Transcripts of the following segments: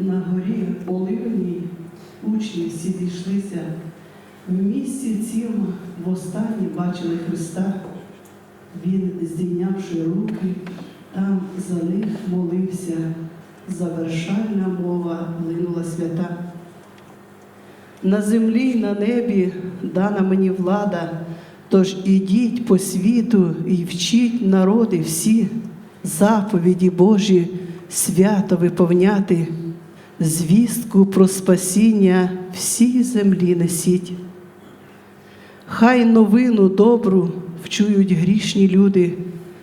На горі Оливній учні всі зійшлися. В місці цім востаннє бачили Христа. Він, здійнявши руки, там за них молився. Завершальна мова линула свята. На землі й на небі дана мені влада, тож ідіть по світу і вчіть народи всі, заповіді Божі свято виповняти, звістку про спасіння всій землі несіть. Хай новину добру вчують грішні люди,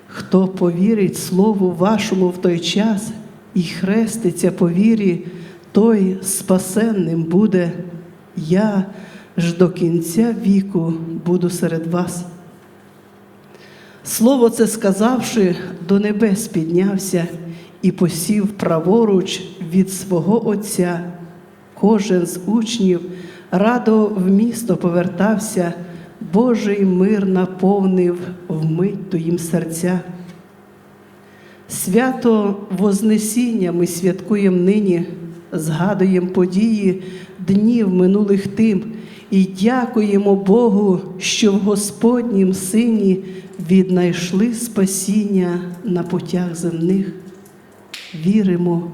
хто повірить слову вашому в той час і хреститься по вірі, той спасенним буде. Я ж до кінця віку буду серед вас. Слово це сказавши, до небес піднявся і посів праворуч від свого Отця. Кожен з учнів радо в місто повертався, Божий мир наповнив вмить то їм серця. Свято Вознесіння ми святкуємо нині, згадуємо події днів минулих тим і дякуємо Богу, що в Господнім Сині віднайшли спасіння на путях земних. Віримо,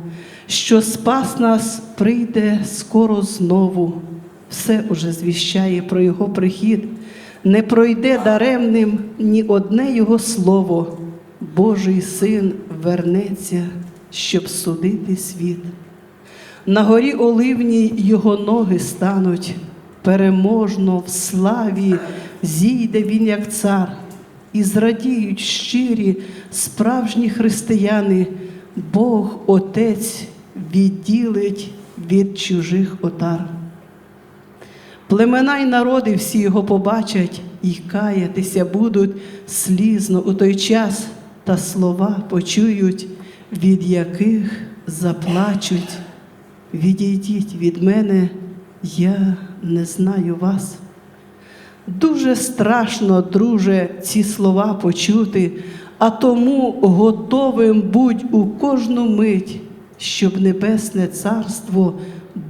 що спас нас прийде скоро знову. Все уже звіщає про Його прихід. Не пройде даремним ні одне Його слово. Божий син вернеться, щоб судити світ. На горі Оливній його ноги стануть, переможно в славі зійде він, як цар, і зрадіють щирі справжні християни, Бог Отець відділить від чужих отар. Племена й народи всі його побачать і каятися будуть слізно у той час, та слова почують, від яких заплачуть. Відійдіть від мене, я не знаю вас. Дуже страшно, друже, ці слова почути, а тому готовим будь у кожну мить, щоб небесне царство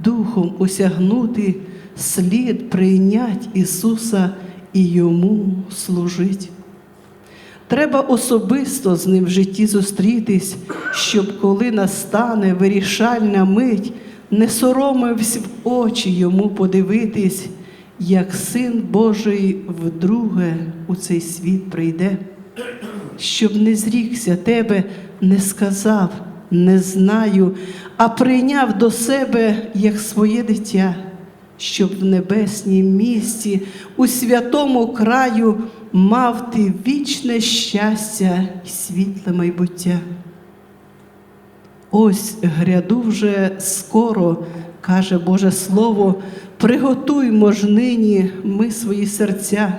духом осягнути, слід прийнять Ісуса і Йому служить. Треба особисто з ним в житті зустрітись, щоб коли настане вирішальна мить, не соромився в очі йому подивитись, як син Божий вдруге у цей світ прийде, щоб не зрікся тебе, не сказав, не знаю, а прийняв до себе як своє дитя, щоб в небеснім місті, у святому краю мав ти вічне щастя і світле майбуття. Ось гряду вже скоро, каже Боже Слово, приготуймо ж нині ми свої серця,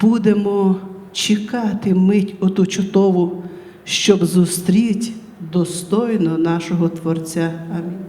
будемо чекати мить оту чутову, щоб зустріти достойно нашого Творця. Амінь.